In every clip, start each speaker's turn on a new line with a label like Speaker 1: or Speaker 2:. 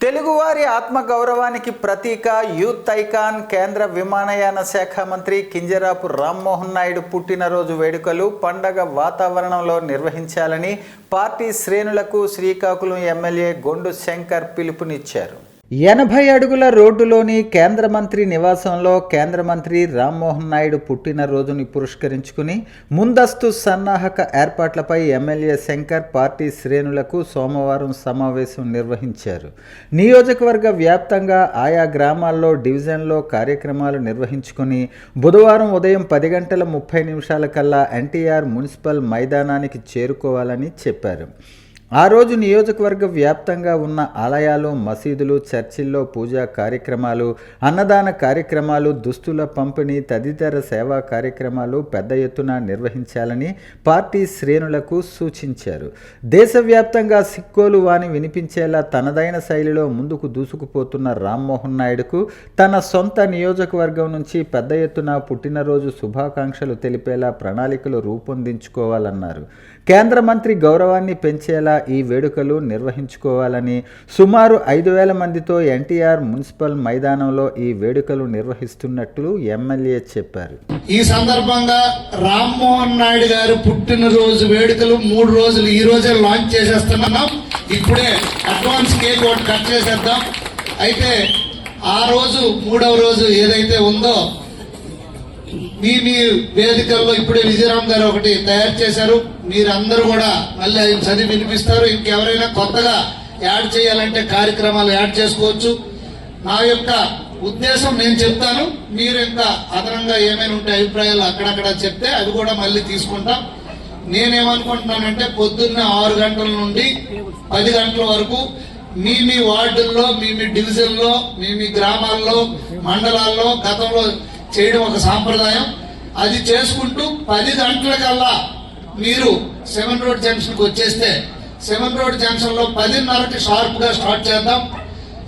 Speaker 1: తెలుగువారి ఆత్మగౌరవానికి ప్రతీక యూత్ ఐకాన్ కేంద్ర విమానయాన శాఖ మంత్రి కింజరాపు రామ్మోహన్ నాయుడు పుట్టినరోజు వేడుకలు పండగ వాతావరణంలో నిర్వహించాలని పార్టీ శ్రేణులకు శ్రీకాకుళం ఎమ్మెల్యే గొండు శంకర్ పిలుపునిచ్చారు. ఎనభై అడుగుల రోడ్డులోని కేంద్ర మంత్రి నివాసంలో కేంద్ర మంత్రి రామ్మోహన్ నాయుడు పుట్టినరోజుని పురస్కరించుకుని ముందస్తు సన్నాహక ఏర్పాట్లపై ఎమ్మెల్యే శంకర్ పార్టీ శ్రేణులకు సోమవారం సమావేశం నిర్వహించారు. నియోజకవర్గ వ్యాప్తంగా ఆయా గ్రామాల్లో డివిజన్లో కార్యక్రమాలు నిర్వహించుకుని బుధవారం ఉదయం పది గంటల ముప్పై నిమిషాల కల్లా ఎన్టీఆర్ మున్సిపల్ మైదానానికి చేరుకోవాలని చెప్పారు. ఆ రోజు నియోజకవర్గ వ్యాప్తంగా ఉన్న ఆలయాలు మసీదులు చర్చిల్లో పూజా కార్యక్రమాలు అన్నదాన కార్యక్రమాలు దుస్తుల పంపిణీ తదితర సేవా కార్యక్రమాలు పెద్ద ఎత్తున నిర్వహించాలని పార్టీ శ్రేణులకు సూచించారు. దేశవ్యాప్తంగా సిక్కోలు వాని వినిపించేలా తనదైన శైలిలో ముందుకు దూసుకుపోతున్న రామ్మోహన్ నాయుడుకు తన సొంత నియోజకవర్గం నుంచి పెద్ద ఎత్తున పుట్టినరోజు శుభాకాంక్షలు తెలిపేలా ప్రణాళికలు రూపొందించుకోవాలన్నారు. కేంద్ర మంత్రి గౌరవాన్ని పెంచేలా ఈ వేడుకలు నిర్వహించుకోవాలని సుమారు ఐదు వేల మందితో ఎన్టీఆర్ మున్సిపల్ మైదానంలో ఈ వేడుకలు నిర్వహిస్తున్నట్లు ఎమ్మెల్యే చెప్పారు.
Speaker 2: ఈ సందర్భంగా రామ్మోహన్ నాయుడు గారు పుట్టినరోజు వేడుకలు మూడు రోజులు ఈ రోజే లాంచ్ చేసేస్తున్నాం. ఇప్పుడే అడ్వాన్స్ కేక్ ఒకటి కట్ చేసేద్దాం. అయితే ఆ రోజు మూడవ రోజు ఏదైతే ఉందో మీ మీ వేదికల్లో ఇప్పుడే విజయరామ్ గారు ఒకటి తయారు చేశారు. మీరందరూ కూడా మళ్ళీ ఆయన చదివి వినిపిస్తారు. ఇంకెవరైనా కొత్తగా యాడ్ చేయాలంటే కార్యక్రమాలు యాడ్ చేసుకోవచ్చు. నా యొక్క ఉద్దేశం నేను చెప్తాను. మీరు ఇంకా అదనంగా ఏమైనా ఉంటే అభిప్రాయాలు అక్కడక్కడ చెప్తే అవి కూడా మళ్ళీ తీసుకుంటాం. నేనేమనుకుంటున్నానంటే పొద్దున్న ఆరు గంటల నుండి పది గంటల వరకు మీ మీ వార్డుల్లో మీ మీ డివిజన్లో మీ మీ గ్రామాల్లో మండలాల్లో గతంలో చేయడం ఒక సాంప్రదాయం. అది చేసుకుంటూ పది గంటలకల్లా మీరు సెవెన్ రోడ్ జంక్షన్కి వచ్చేస్తే సెవెన్ రోడ్ జంక్షన్లో పదిన్నరకి షార్ప్గా స్టార్ట్ చేద్దాం.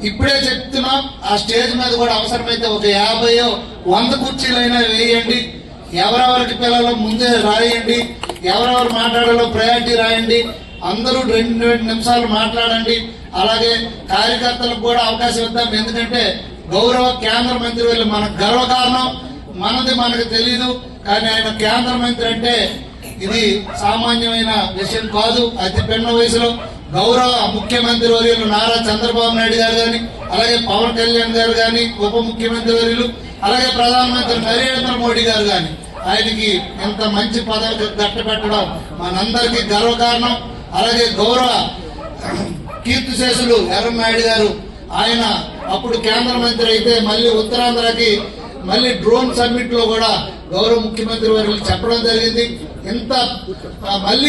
Speaker 2: ఇప్పుడే చెప్తున్నాం ఆ స్టేజ్ మీద కూడా అవసరమైతే ఒక యాభయో వంద కుర్చీలైనా వేయండి. ఎవరెవరికి పిల్లలు ముందే రాయండి. ఎవరెవరు మాట్లాడాలో ప్రయారిటీ రాయండి. అందరూ రెండు రెండు నిమిషాలు మాట్లాడండి. అలాగే కార్యకర్తలకు కూడా అవకాశం ఇద్దాం. ఎందుకంటే గౌరవ కేంద్ర మంత్రి వీళ్ళు మనకు గర్వకారణం. మనది మనకు తెలీదు. కానీ ఆయన కేంద్ర మంత్రి అంటే ఇది సామాన్యమైన విషయం కాదు. అతి పెన్న వయసులో గౌరవ ముఖ్యమంత్రి వర్యులు నారా చంద్రబాబు నాయుడు గారు కానీ అలాగే పవన్ కళ్యాణ్ గారు కానీ ఉప ముఖ్యమంత్రి వర్యులు అలాగే ప్రధానమంత్రి నరేంద్ర మోడీ గారు కానీ ఆయనకి ఇంత మంచి పదవి కట్టబెట్టడం మనందరికీ గర్వకారణం. అలాగే గౌరవ కీర్తిశేషులు ఎర్రనాయుడు గారు ఆయన అప్పుడు కేంద్ర మంత్రి అయితే మళ్ళీ ఉత్తరాంధ్రకి మళ్ళీ డ్రోన్ సమ్మిట్లో కూడా గౌరవ ముఖ్యమంత్రి వారికి చెప్పడం జరిగింది. ఇంత మళ్ళీ